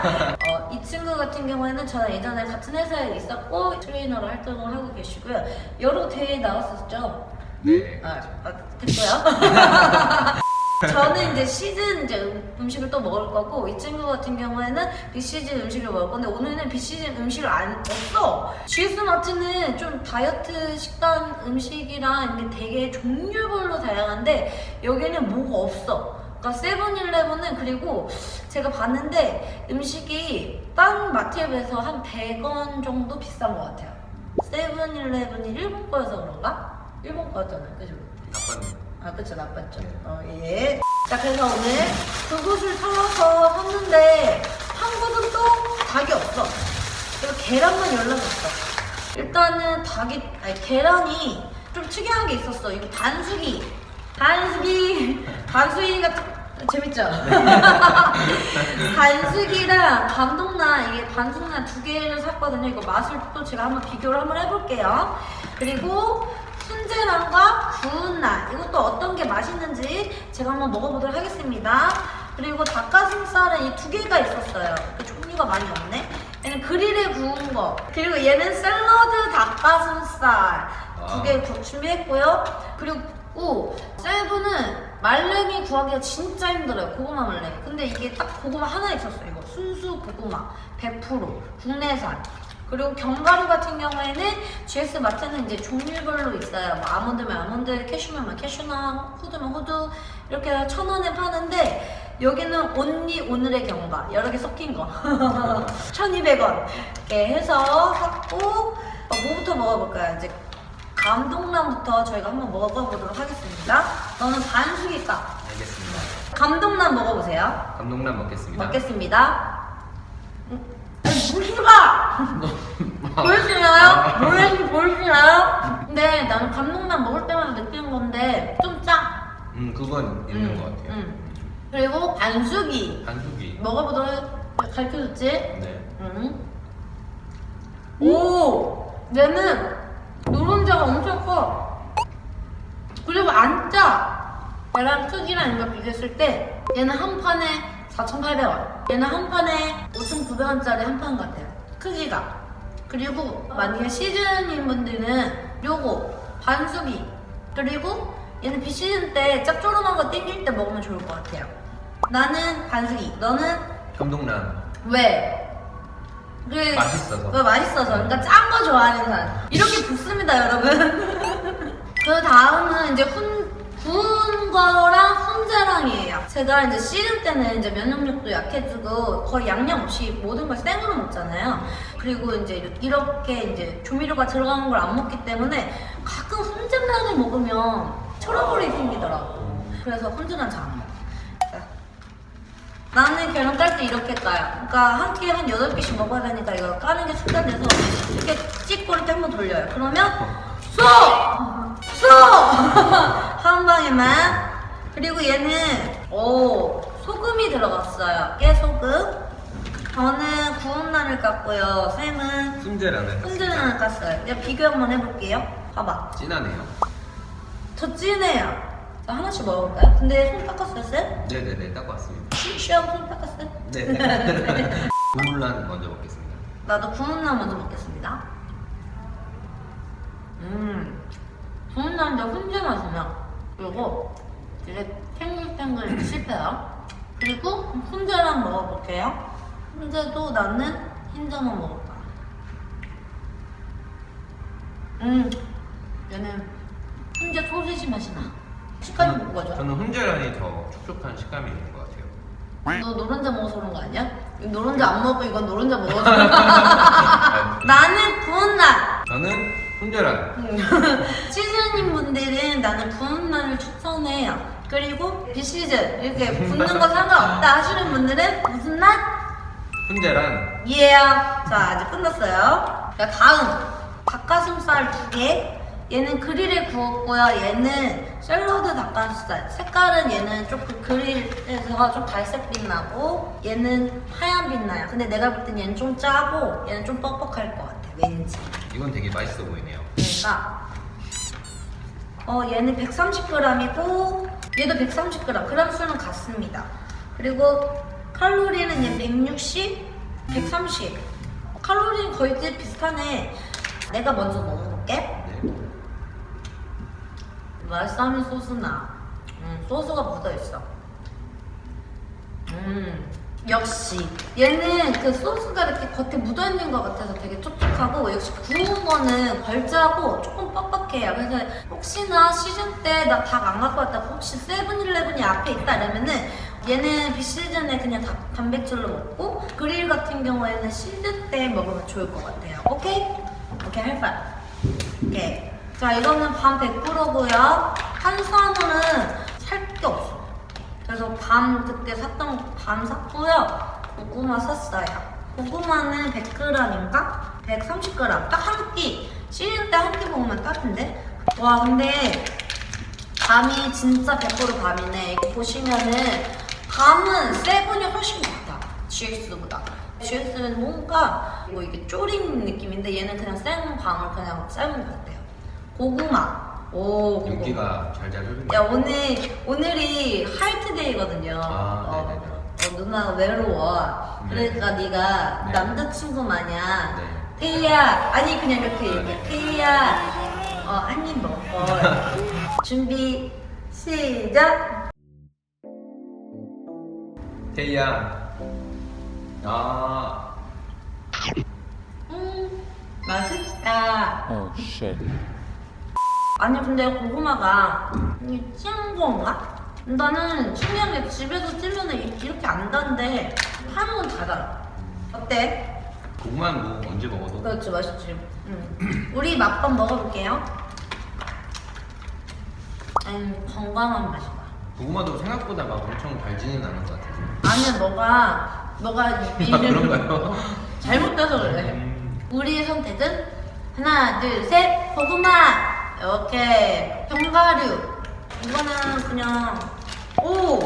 어, 이 친구 같은 경우에는 저는 예전에 같은 회사에 있었고 트레이너로 활동을 하고 계시고요. 여러 대회에 나왔었죠. 네. 아, 아 됐고요. 저는 이제 시즌 이제 음- 음식을 또 먹을 거고 이 친구 같은 경우에는 비시즌 음식을 먹을 건데 오늘은 비시즌 음식을 안 없어. GS 마트는 좀 다이어트 식단 음식이랑 이게 되게 종류별로 다양한데 여기는 뭐가 없어. 그러니까 세븐일레븐은 그리고 제가 봤는데 음식이 다른 마트에 비해서 한 100원 정도 비싼 것 같아요. 세븐일레븐이 일본 거여서 그런가? 일본 거였잖아요, 그죠? 나빴네. 아, 그쵸, 나빴죠. 어, 예. 자, 그래서 오늘 그곳을 찾아서 샀는데, 한국은 또 닭이 없어. 그리고 계란만 연락했어. 일단은 닭이, 아니, 계란이 좀 특이한 게 있었어. 이거 반숙이. 반숙이. 반숙이가 좀 재밌죠? 반숙이랑 감동란, 이게 반숙란 두 개를 샀거든요. 이거 맛을 또 제가 한번 비교를 한번 해볼게요. 그리고 훈제란과 구운 날 이것도 어떤 게 맛있는지 제가 한번 먹어보도록 하겠습니다. 그리고 닭가슴살은 이 두 개가 있었어요. 그 종류가 많이 없네. 얘는 그릴에 구운 거. 그리고 얘는 샐러드 닭가슴살 두 개 준비했고요. 그리고 세븐은 말랭이 구하기가 진짜 힘들어요. 고구마 말랭이. 근데 이게 딱 고구마 하나 있었어요. 이거 순수 고구마 100% 국내산. 그리고 견과류 같은 경우에는 GS 마트는 이제 종류별로 있어요. 뭐 아몬드면 아몬드, 캐슈면 캐슈나, 후드면 후드 이렇게 천 원에 파는데 여기는 온리 오늘의 견과 여러 개 섞인 거 1,200원 이렇게 해서 샀고 어, 뭐부터 먹어볼까요? 이제 감동란부터 저희가 한번 먹어보도록 하겠습니다. 너는 반숙일까? 알겠습니다. 감동란 먹어보세요. 감동란 먹겠습니다. 먹겠습니다. 음, 보시마! 보이시나요? 노래님 보이시나요? 근데 나는 감동란 먹을 때마다 느끼는 건데 좀 짜. 음, 그건 있는 것 같아요. 음. 그리고 반숙이 반숙이. 먹어보도록 해- 가르쳐줬지? 네. 음. 오! 얘는 노른자가 엄청 커. 그리고 안 짜. 얘랑 크기랑 이거 비교했을 때 얘는 한 판에 4,800원. 얘는 한 판에 5,900원짜리 한 판 같아요. 크기가. 그리고 만약에 시즌인 분들은 요거 반숙이 그리고 얘는 비시즌 때 짭조름한 거 땡길 때 먹으면 좋을 것 같아요. 나는 반숙이. 너는 감동란. 왜? 그 맛있어서. 그 맛있어서. 그러니까 짠 거 좋아하는 사람. 이렇게 붓습니다, 여러분. 그 다음은 이제 훈, 구운 거랑 훈제랑이에요. 제가 이제 씨름 때는 이제 면역력도 약해지고 거의 양념 없이 모든 걸 생으로 먹잖아요. 그리고 이제 이렇게 이제 조미료가 들어가는 걸안 먹기 때문에 가끔 훈제랑을 먹으면 트러블이 생기더라고. 그래서 훈제랑 잘안 먹어. 자, 나는 계란 깔 때 이렇게 까요. 그러니까 한 끼에 한 8개씩 먹어야 되니까 이거 까는 게 습관돼서 이렇게 찍고 이렇게 한번 돌려요. 그러면 쏙! 쏙! 한 방에만. 그리고 얘는 오 소금이 들어갔어요. 깨소금. 저는 구운 날을 깠고요. 쌤은 훈제란은 훈제난을 깠어요. 이제 비교 한번 해볼게요. 봐봐. 진하네요. 더 진해요. 자, 하나씩 먹어볼까요? 근데 손 닦았어요, 쌤? 네네네, 딱 왔습니다. 시험 손 닦았어요? 네. 고물란 먼저 먹겠습니다. 나도 구운 날 먼저 먹겠습니다. 음, 구운 날인데 훈제 맛이냐? 그리고 되게 탱글탱글 씹혀요. 그리고 훈제랑 먹어볼게요. 훈제도 나는 흰자만 먹을까. 음, 얘는 훈제 소시지 맛이 나. 식감이 뭐가 좋아? 저는 훈제란이 더 촉촉한 식감이 있는 것 같아요. 너 노른자 먹어서 그런 거 아니야? 이거 노른자 안 먹고 이건 노른자 먹어서 나는 구운 날! 저는 훈제란. 음. 시즌인 분들은 나는 구운 날을 추천해요. 그리고 비시즌 이렇게 붓는 거 상관없다 하시는 분들은 무슨 날? 훈제란. 이에요. 자, 이제 끝났어요. 자, 다음. 닭가슴살 두 개. 얘는 그릴에 구웠고요. 얘는 샐러드 닭가슴살. 색깔은 얘는 조금 그릴에서 좀 갈색빛 나고 얘는 하얀 빛 나요. 근데 내가 볼 땐 얘는 좀 짜고 얘는 좀 뻑뻑할 것 같아. 왠지. 이건 되게 맛있어 보이네요. 그러니까 어 얘는 130g이고 얘도 130g. 그람 수는 같습니다. 그리고 칼로리는 얘 160, 130 칼로리는 거의 비슷하네 내가 먼저 먹어볼게 네. 말싸미 소스나 음, 소스가 묻어있어. 음 역시. 얘는 그 소스가 이렇게 겉에 묻어있는 것 같아서 되게 촉촉하고 역시 구운 거는 걸자고 조금 뻑뻑해요. 그래서 혹시나 시즌 때 나 닭 안 갖고 왔다 혹시 세븐일레븐이 앞에 있다 이러면은 얘는 비시즌에 그냥 닭, 단백질로 먹고 그릴 같은 경우에는 시즌 때 먹으면 좋을 것 같아요. 오케이? 오케이 할바 오케이 자 이거는 밤 100%고요 탄수화물은 살 게 없어 그래서 밤 그때 샀던 밤 샀고요. 고구마 샀어요. 고구마는 100g인가? 130g. 딱 한 끼. 시즌 때한 끼 먹으면 딱인데? 와, 근데 밤이 진짜 100% 밤이네. 이거 보시면은 밤은 세븐이 훨씬 좋다. GX보다. GX는 뭔가 뭐 이게 쪼린 느낌인데 얘는 그냥 생 밤을 그냥 삶은 것 같아요. 고구마. 오, 고구마. 윤기가 잘잘 흐르네. 야 오늘 오늘이 화이트데이거든요. 아, 어, 네네네. 어, 누나가 외로워. 네. 그러니까 네가 네. 남자친구 마냥 네. 태희야 아니 그냥 이렇게 아, 얘기해. 네. 태희야 어, 한 입 먹어. 준비 시작. 태희야. 아. 음 맛있다. Oh shit. 아니 근데 고구마가 이게 찐 건가? 나는 신기한 게 집에서 찌면은 이- 이렇게 안 단데 파는 건 달아. 어때? 고구마는 뭐 언제 먹어도. 그렇지 맛있지. 응. 우리 맛밥 먹어볼게요. 음 건강한 맛이다. 고구마도 생각보다 막 엄청 달지는 않은 것 같아서. 아니야 너가 너가 아, 이를 그런가요? 잘못돼서 그래. 음. 우리의 선택은 하나 둘 셋 고구마 이렇게 견과류 이거는 그냥 오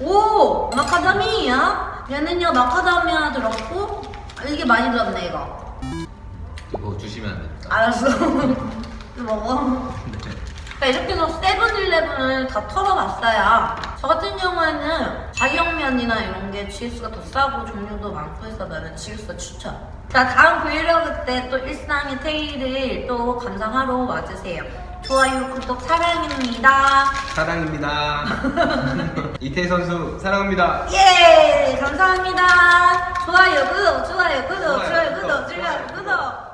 오 마카다미야 얘는요 마카다미아 들었고 아, 이게 많이 들었네 이거 이거 주시면 안 됩니까? 알았어 먹어 네. 그러니까 이렇게 해서 세븐일레븐을 다 털어봤어요. 저 같은 경우에는 자경면이나 이런 게 GS가 더 싸고 종류도 많고 해서 나는 GS가 추천. 자 다음 브이로그 때 또 일상의 테일을 또 감상하러 와주세요. 좋아요, 구독 사랑입니다. 사랑입니다. 이태희 선수 사랑합니다. 예, 감사합니다. 좋아요, 구독, 좋아요, 구독, 좋아요, 구독, 좋아요, 구독.